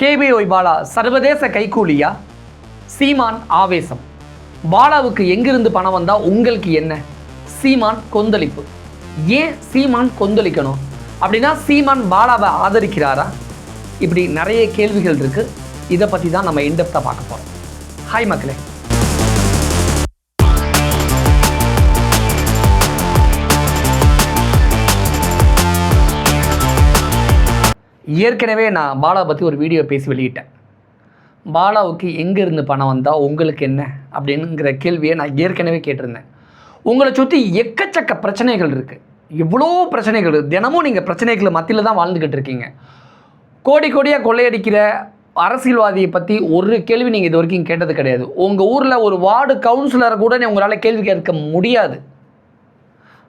KPY Bala சர்வதேச கைக்கூலியா சீமான் ஆவேசம். பாலாவுக்கு எங்கிருந்து பணம் வந்தால் உங்களுக்கு என்ன? சீமான் கொந்தளிப்பு. ஏன் சீமான் கொந்தளிக்கணும்? அப்படின்னா சீமான் பாலாவை ஆதரிக்கிறாரா? இப்படி நிறைய கேள்விகள் இருக்குது இதை பற்றி தான் நம்ம இன்டெப்த்தாக பார்க்க போகிறோம் ஹாய் மக்களே. ஏற்கனவே நான் பாலா பற்றி ஒரு வீடியோ பேசி வெளியிட்டேன். பாலாவுக்கு எங்கேருந்து பணம் வந்தால் உங்களுக்கு என்ன? அப்படிங்கிற கேள்வியை நான் ஏற்கனவே கேட்டிருந்தேன். உங்களை சுற்றி எக்கச்சக்க பிரச்சனைகள் இருக்குது இவ்வளோ பிரச்சனைகள் தினமும் நீங்கள் பிரச்சனைகள் மத்தியில் தான் வாழ்ந்துக்கிட்டு இருக்கீங்க. கோடி கோடியாக கொள்ளையடிக்கிற அரசியல்வாதியை பற்றி ஒரு கேள்வி நீங்கள் இது வரைக்கும் கேட்டது கிடையாது. உங்கள் ஊரில் ஒரு வார்டு கவுன்சிலரை கூட உங்களால் கேள்வி கேட்க முடியாது.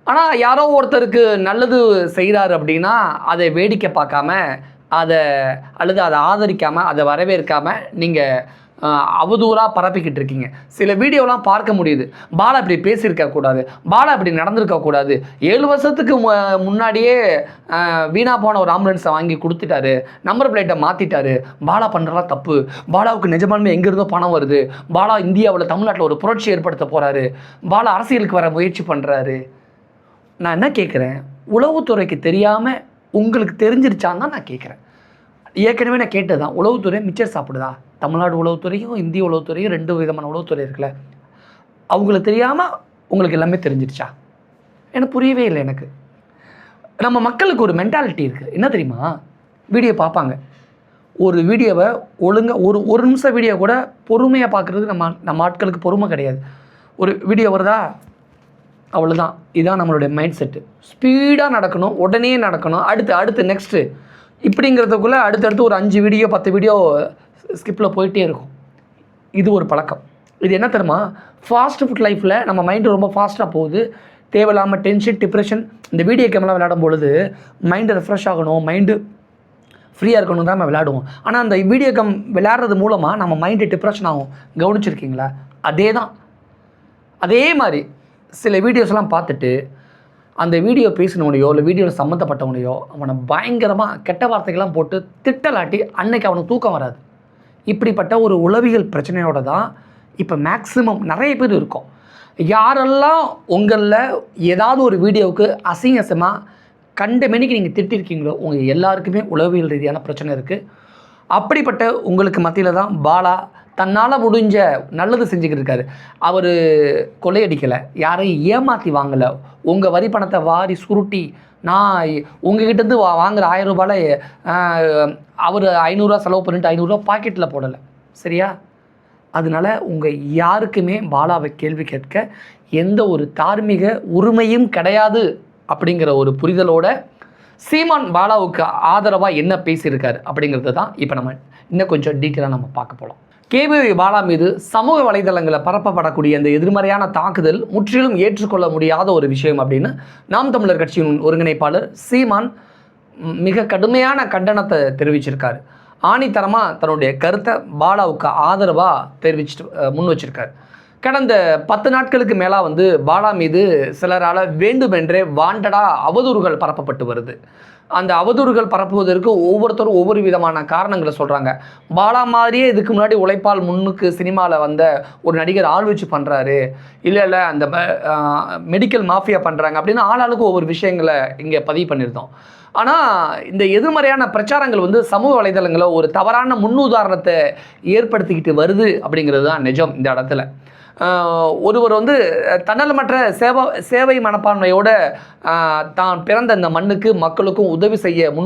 ஆனால் யாரோ ஒருத்தருக்கு நல்லது செய்கிறார் அப்படின்னா அதை வேடிக்கை பார்க்காம அதை அல்லது அதை ஆதரிக்காமல் அதை வரவேற்காமல் நீங்கள் அவதூறாக பரப்பிக்கிட்டு இருக்கீங்க. சில வீடியோலாம் பார்க்க முடியுது. பாலா இப்படி பேசியிருக்க கூடாது. பாலா இப்படி நடந்திருக்க கூடாது. ஏழு வருஷத்துக்கு மு- முன்னாடியே வீணாக வீணா போன ஒரு ஆம்புலன்ஸை வாங்கி கொடுத்துட்டாரு. நம்பர் பிளேட்டை மாற்றிட்டாரு பாலா பண்ணுறலாம் தப்பு. பாலாவுக்கு நிஜமானமே எங்கேருந்தோ பணம் வருது. பாலா இந்தியாவில் தமிழ்நாட்டில் ஒரு புரட்சி ஏற்படுத்த போகிறாரு பாலா அரசியலுக்கு வர முயற்சி பண்ணுறாரு நான் என்ன கேட்குறேன் உளவுத்துறைக்கு தெரியாமல் உங்களுக்கு தெரிஞ்சிருச்சான்னு தான் நான் கேட்குறேன் ஏற்கனவே நான் கேட்டது தான் உளவுத்துறை மிச்சர் சாப்பிடுதா? தமிழ்நாடு உளவுத்துறையும் இந்திய உளவுத்துறையும் ரெண்டு விதமான உளவுத்துறை இருக்குல்ல. அவங்களுக்கு தெரியாமல் உங்களுக்கு எல்லாமே தெரிஞ்சிருச்சா? எனக்கு புரியவே இல்லை எனக்கு. நம்ம மக்களுக்கு ஒரு மென்டாலிட்டி இருக்குது என்ன தெரியுமா? வீடியோ பார்ப்பாங்க. ஒரு வீடியோவை ஒழுங்காக ஒரு ஒரு நிமிஷம் வீடியோ கூட பொறுமையாக பார்க்குறது நம்ம நம்ம ஆட்களுக்கு பொறுமை கிடையாது. ஒரு வீடியோ வருதா? அவ்வளோதான் இதுதான் நம்மளுடைய மைண்ட் செட்டு ஸ்பீடாக நடக்கணும் உடனே நடக்கணும். அடுத்து அடுத்து நெக்ஸ்ட்டு இப்படிங்கிறதுக்குள்ளே அடுத்தடுத்து ஒரு அஞ்சு வீடியோ பத்து வீடியோ ஸ்கிப்பில் போயிட்டே இருக்கும். இது ஒரு பழக்கம். இது என்ன தெரியுமா? ஃபாஸ்ட் ஃபுட் லைஃப்பில் நம்ம மைண்டு ரொம்ப ஃபாஸ்ட்டாக போகுது. தேவையில்லாமல் டென்ஷன் டிப்ரெஷன் இந்த வீடியோ கேம்லாம் விளையாடும் பொழுது மைண்டு ரெஃப்ரெஷ் ஆகணும் மைண்டு ஃப்ரீயாக இருக்கணும் தான் நம்ம விளையாடுவோம். ஆனால் அந்த வீடியோ கேம் விளையாடுறது மூலமாக நம்ம மைண்டு டிப்ரெஷன் ஆகும். கவனிச்சிருக்கீங்களா? அதே தான் அதே மாதிரி சில வீடியோஸ்லாம் பார்த்துட்டு அந்த வீடியோ பேசினவனையோ இல்லை வீடியோவில் சம்மந்தப்பட்டவனையோ அவனை பயங்கரமாக கெட்ட வார்த்தைகள்லாம் போட்டு திட்டலாட்டி அன்னைக்கு அவனுக்கு தூக்கம் வராது. இப்படிப்பட்ட ஒரு உளவியல் பிரச்சனையோட தான் இப்போ மேக்ஸிமம் நிறைய பேர் இருக்கும். யாரெல்லாம் உங்களில் ஏதாவது ஒரு வீடியோவுக்கு அசிங்க அசிங்கமாக கண்ட மணிக்கு நீங்கள் திட்டிருக்கீங்களோ உங்கள் எல்லாருக்குமே உளவியல் ரீதியான பிரச்சனை இருக்குது அப்படிப்பட்ட உங்களுக்கு மத்தியில் தான் பாலா தன்னால் முடிஞ்ச நல்லது செஞ்சுக்கிட்டு இருக்காரு. அவர் கொள்ளையடிக்கலை. யாரையும் ஏமாற்றி வாங்கலை. உங்கள் வரி பணத்தை வாரி சுருட்டி நான் உங்ககிட்டேருந்து வா வாங்குற ஆயிரம் ரூபாயில் அவர் ஐநூறுரூவா செலவு பண்ணிட்டு ஐநூறுரூவா பாக்கெட்டில் போடலை. சரியா? அதனால உங்கள் யாருக்குமே பாலாவை கேள்வி கேட்க எந்த ஒரு தார்மீக உரிமையும் கிடையாது அப்படிங்கிற ஒரு புரிதலோட சீமான் பாலாவுக்கு ஆதரவாக என்ன பேசியிருக்காரு அப்படிங்கிறது தான் இப்போ நம்ம இன்னும் கொஞ்சம் டீட்டெயிலாக நம்ம பார்க்க போகலாம் கேபிவி பாலா மீது சமூக வலைதளங்களில் பரப்பப்படக்கூடிய இந்த எதிர்மறையான தாக்குதல் முற்றிலும் ஏற்றுக்கொள்ள முடியாத ஒரு விஷயம் அப்படின்னு நாம் தமிழர் கட்சியின் ஒருங்கிணைப்பாளர் சீமான் மிக கடுமையான கண்டனத்தை தெரிவிச்சிருக்காரு. ஆணித்தரமாக தன்னுடைய கருத்தை பாலாவுக்கு ஆதரவாக தெரிவிச்சிட்டு முன் வச்சிருக்காரு. கடந்த பத்து நாட்களுக்கு மேலாக வந்து பாலா மீது சிலரால் வேண்டுமென்றே வாண்டடாக அவதூறுகள் பரப்பப்பட்டு வருது. அந்த அவதூறுகள் பரப்புவதற்கு ஒவ்வொருத்தரும் ஒவ்வொரு விதமான காரணங்களை சொல்கிறாங்க பாலா மாதிரியே இதுக்கு முன்னாடி உழைப்பால் முன்னுக்கு சினிமாவில் வந்த ஒரு நடிகர் ஆள் வச்சு பண்ணுறாரு இல்லை இல்லை அந்த மெடிக்கல் மாஃபியா பண்ணுறாங்க அப்படின்னு ஆளாளுக்கு ஒவ்வொரு விஷயங்களை இங்கே பதிவு பண்ணியிருந்தோம். ஆனால் இந்த எதிர்மறையான பிரச்சாரங்கள் வந்து சமூக வலைதளங்களில் ஒரு தவறான முன்னுதாரணத்தை ஏற்படுத்திக்கிட்டு வருது அப்படிங்கிறது தான் நிஜம் இந்த இடத்துல. ஒருவர் வந்து தன்னலமற்ற சேவா சேவை மனப்பான்மையோட தான் பிறந்த இந்த மண்ணுக்கு மக்களுக்கும் உதவி செய்ய முன்